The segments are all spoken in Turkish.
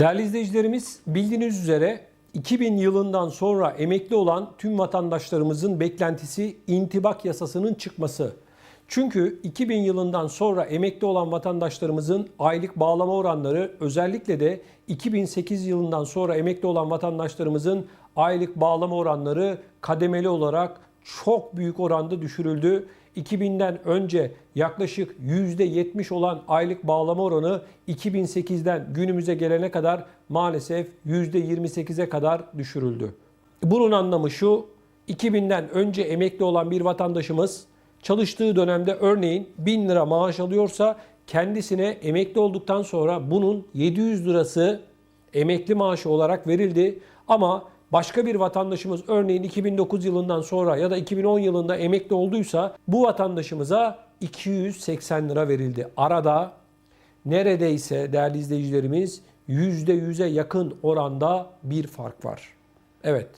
Değerli izleyicilerimiz bildiğiniz üzere 2000 yılından sonra emekli olan tüm vatandaşlarımızın beklentisi intibak yasasının çıkması. Çünkü 2000 yılından sonra emekli olan vatandaşlarımızın aylık bağlama oranları özellikle de 2008 yılından sonra emekli olan vatandaşlarımızın aylık bağlama oranları kademeli olarak çok büyük oranda düşürüldü. 2000'den önce yaklaşık %70 olan aylık bağlama oranı 2008'den günümüze gelene kadar maalesef %28'e kadar düşürüldü. Bunun anlamı şu, 2000'den önce emekli olan bir vatandaşımız çalıştığı dönemde örneğin 1000 lira maaş alıyorsa kendisine emekli olduktan sonra bunun 700 lirası emekli maaşı olarak verildi. Ama başka bir vatandaşımız örneğin 2009 yılından sonra ya da 2010 yılında emekli olduysa bu vatandaşımıza 280 lira verildi. Arada neredeyse değerli izleyicilerimiz %100'e yakın oranda bir fark var. Evet.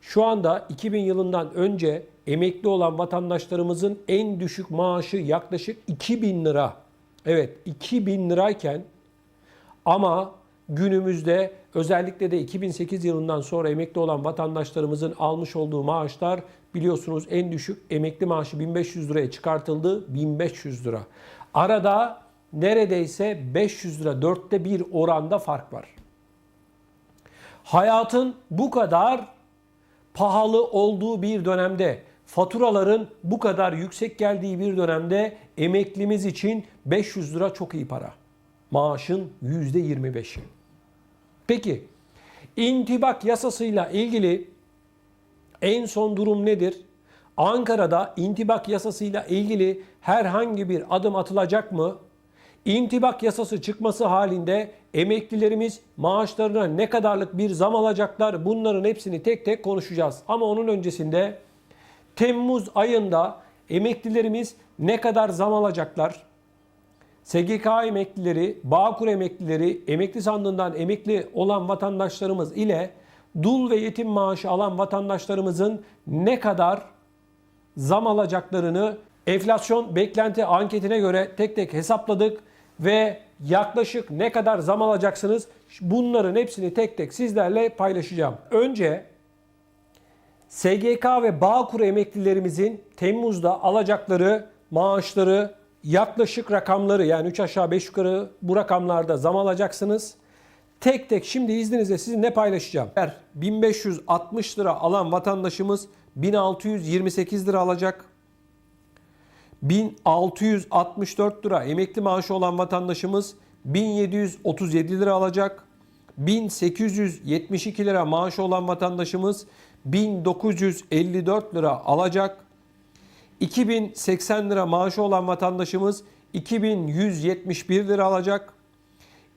Şu anda 2000 yılından önce emekli olan vatandaşlarımızın en düşük maaşı yaklaşık 2000 lira. Evet 2000 lirayken ama günümüzde özellikle de 2008 yılından sonra emekli olan vatandaşlarımızın almış olduğu maaşlar biliyorsunuz en düşük emekli maaşı 1500 liraya çıkartıldı. 1500 lira. Arada neredeyse 500 lira dörtte bir oranda fark var. Hayatın bu kadar pahalı olduğu bir dönemde, faturaların bu kadar yüksek geldiği bir dönemde emeklimiz için 500 lira çok iyi para. Maaşın %25'i. Peki intibak yasasıyla ilgili en son durum nedir? Ankara'da intibak yasasıyla ilgili herhangi bir adım atılacak mı? İntibak yasası çıkması halinde emeklilerimiz maaşlarına ne kadarlık bir zam alacaklar bunların hepsini tek tek konuşacağız. Ama onun öncesinde Temmuz ayında emeklilerimiz ne kadar zam alacaklar? SGK emeklileri, Bağkur emeklileri, emekli sandığından emekli olan vatandaşlarımız ile dul ve yetim maaşı alan vatandaşlarımızın ne kadar zam alacaklarını enflasyon beklenti anketine göre tek tek hesapladık ve yaklaşık ne kadar zam alacaksınız bunların hepsini tek tek sizlerle paylaşacağım. Önce SGK ve Bağkur emeklilerimizin Temmuz'da alacakları maaşları yaklaşık rakamları yani 3 aşağı 5 yukarı bu rakamlarda zam alacaksınız. Tek tek şimdi izninizle sizinle paylaşacağım. Eğer 1560 lira alan vatandaşımız 1628 lira alacak. 1664 lira emekli maaşı olan vatandaşımız 1737 lira alacak. 1872 lira maaşı olan vatandaşımız 1954 lira alacak. 2080 lira maaşı olan vatandaşımız 2171 lira alacak.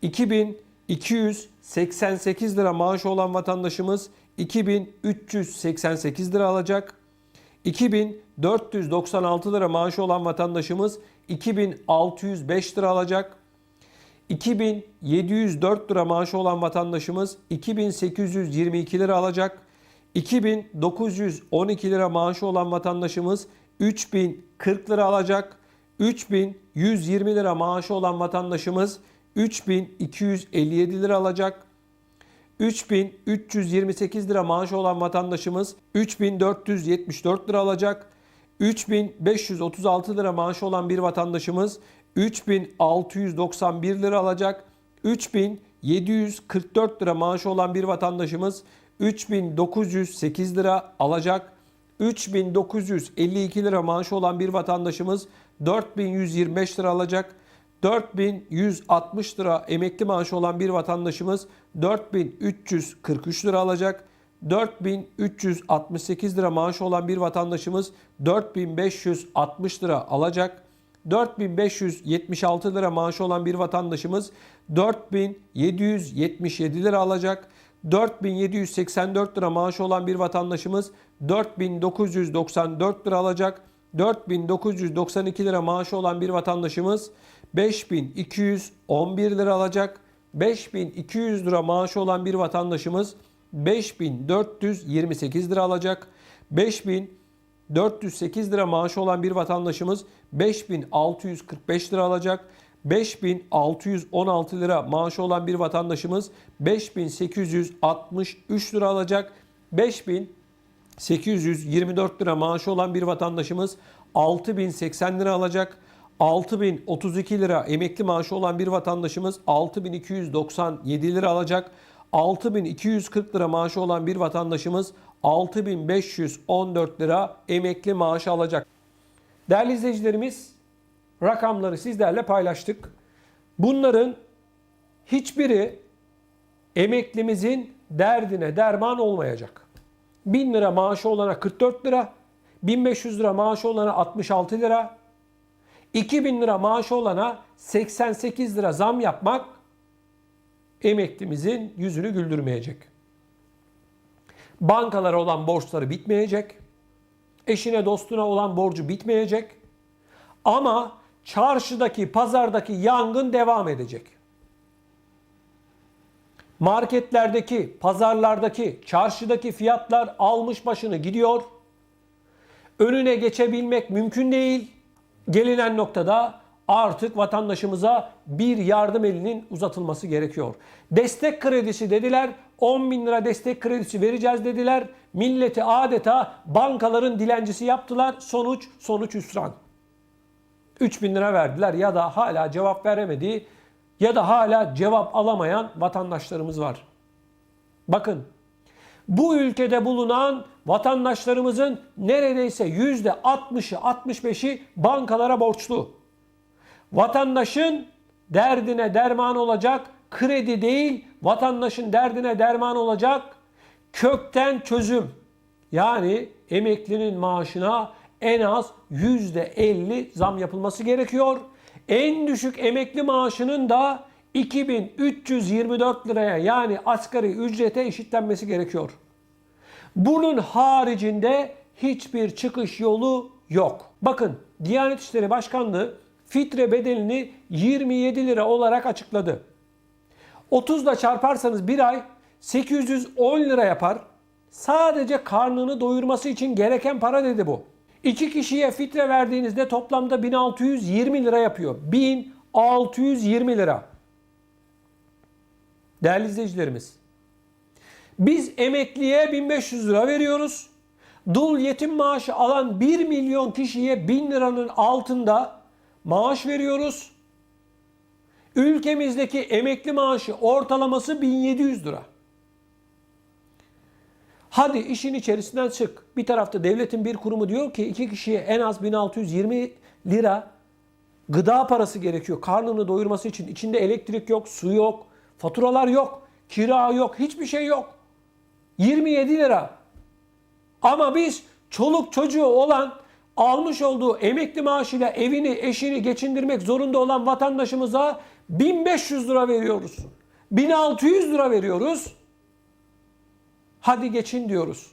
2288 lira maaşı olan vatandaşımız 2388 lira alacak. 2496 lira maaşı olan vatandaşımız 2605 lira alacak. 2704 lira maaşı olan vatandaşımız 2822 lira alacak. 2912 lira maaşı olan vatandaşımız 3040 lira alacak. 3120 lira maaşı olan vatandaşımız 3257 lira alacak. 3328 lira maaşı olan vatandaşımız 3474 lira alacak. 3536 lira maaşı olan bir vatandaşımız 3691 lira alacak. 3744 lira maaşı olan bir vatandaşımız 3908 lira alacak. 3952 lira maaşı olan bir vatandaşımız 4125 lira alacak. 4160 lira emekli maaşı olan bir vatandaşımız 4343 lira alacak. 4368 lira maaşı olan bir vatandaşımız 4560 lira alacak. 4576 lira maaşı olan bir vatandaşımız 4777 lira alacak. 4784 lira maaşı olan bir vatandaşımız 4994 lira alacak. 4992 lira maaşı olan bir vatandaşımız 5211 lira alacak. 5200 lira maaşı olan bir vatandaşımız 5428 lira alacak. 5408 lira maaşı olan bir vatandaşımız 5645 lira alacak. 5616 lira maaşı olan bir vatandaşımız 5863 lira alacak. 5824 lira maaşı olan bir vatandaşımız 6080 lira alacak. 6032 lira emekli maaşı olan bir vatandaşımız 6297 lira alacak. 6240 lira maaşı olan bir vatandaşımız 6514 lira emekli maaşı alacak. Değerli izleyicilerimiz rakamları sizlerle paylaştık. Bunların hiçbiri emeklimizin derdine derman olmayacak. 1000 lira maaşı olana 44 lira, 1500 lira maaşı olana 66 lira, 2000 lira maaşı olana 88 lira zam yapmak emeklimizin yüzünü güldürmeyecek. Bankalara olan borçları bitmeyecek. Eşine dostuna olan borcu bitmeyecek. Ama çarşıdaki, pazardaki yangın devam edecek. Marketlerdeki, pazarlardaki, çarşıdaki fiyatlar almış başını gidiyor. Önüne geçebilmek mümkün değil. Gelinen noktada artık vatandaşımıza bir yardım elinin uzatılması gerekiyor. Destek kredisi dediler, 10 bin lira destek kredisi vereceğiz dediler. Milleti adeta bankaların dilencisi yaptılar. Sonuç, sonuç hüsran. 3 bin lira verdiler ya da hala cevap veremediği ya da hala cevap alamayan vatandaşlarımız var. Bakın bu ülkede bulunan vatandaşlarımızın neredeyse yüzde 60'ı 65'i bankalara borçlu. Vatandaşın derdine derman olacak kredi değil, vatandaşın derdine derman olacak kökten çözüm. Yani emeklinin maaşına en az %50 zam yapılması gerekiyor. En düşük emekli maaşının da 2324 liraya yani asgari ücrete eşitlenmesi gerekiyor. Bunun haricinde hiçbir çıkış yolu yok. Bakın Diyanet İşleri Başkanlığı fitre bedelini 27 lira olarak açıkladı. 30 ile çarparsanız bir ay 810 lira yapar. Sadece karnını doyurması için gereken para dedi bu. İki kişiye fitre verdiğinizde toplamda 1620 lira yapıyor. 1620 lira. Değerli izleyicilerimiz. Biz emekliye 1500 lira veriyoruz. Dul yetim maaşı alan 1 milyon kişiye 1000 liranın altında maaş veriyoruz. Ülkemizdeki emekli maaşı ortalaması 1700 lira. Hadi işin içerisinden çık. Bir tarafta devletin bir kurumu diyor ki iki kişiye en az 1620 lira gıda parası gerekiyor. Karnını doyurması için. İçinde elektrik yok, su yok, faturalar yok, kira yok, hiçbir şey yok. 27 lira. Ama biz çoluk çocuğu olan almış olduğu emekli maaşıyla evini, eşini geçindirmek zorunda olan vatandaşımıza 1500 lira veriyoruz. 1600 lira veriyoruz. Hadi geçin diyoruz.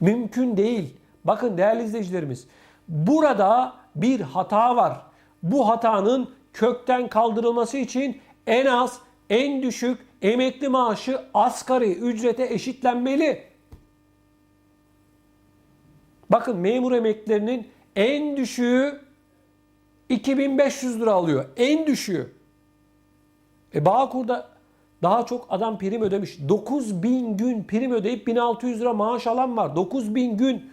Mümkün değil. Bakın değerli izleyicilerimiz, burada bir hata var. Bu hatanın kökten kaldırılması için en az en düşük emekli maaşı asgari ücrete eşitlenmeli. Bakın memur emeklilerinin en düşüğü 2500 lira alıyor. En düşüğü. E Bağkur'da daha çok adam prim ödemiş. 9000 gün prim ödeyip 1600 lira maaş alan var. 9000 gün.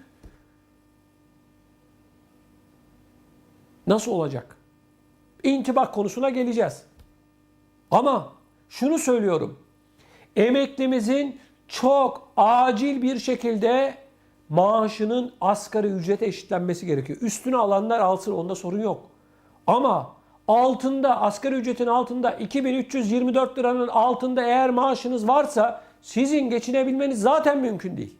Nasıl olacak? İntibak konusuna geleceğiz. Ama şunu söylüyorum. Emeklimizin çok acil bir şekilde maaşının asgari ücrete eşitlenmesi gerekiyor. Üstüne alanlar alsın onda sorun yok. Ama altında asgari ücretin altında 2324 liranın altında eğer maaşınız varsa sizin geçinebilmeniz zaten mümkün değil.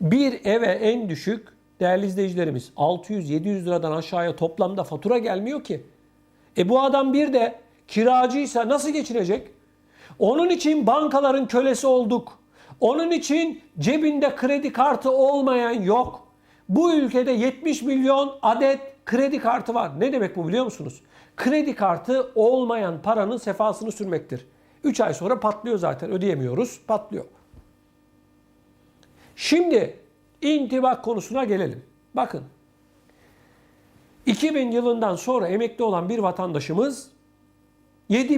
Bir eve en düşük değerli izleyicilerimiz 600-700 liradan aşağıya toplamda fatura gelmiyor ki. E bu adam bir de kiracıysa nasıl geçinecek? Onun için bankaların kölesi olduk. Onun için cebinde kredi kartı olmayan yok. Bu ülkede 70 milyon adet kredi kartı var. Ne demek bu biliyor musunuz? Kredi kartı olmayan paranın sefasını sürmektir. 3 ay sonra patlıyor zaten. Ödeyemiyoruz, patlıyor. Şimdi intibak konusuna gelelim. Bakın. 2000 yılından sonra emekli olan bir vatandaşımız 7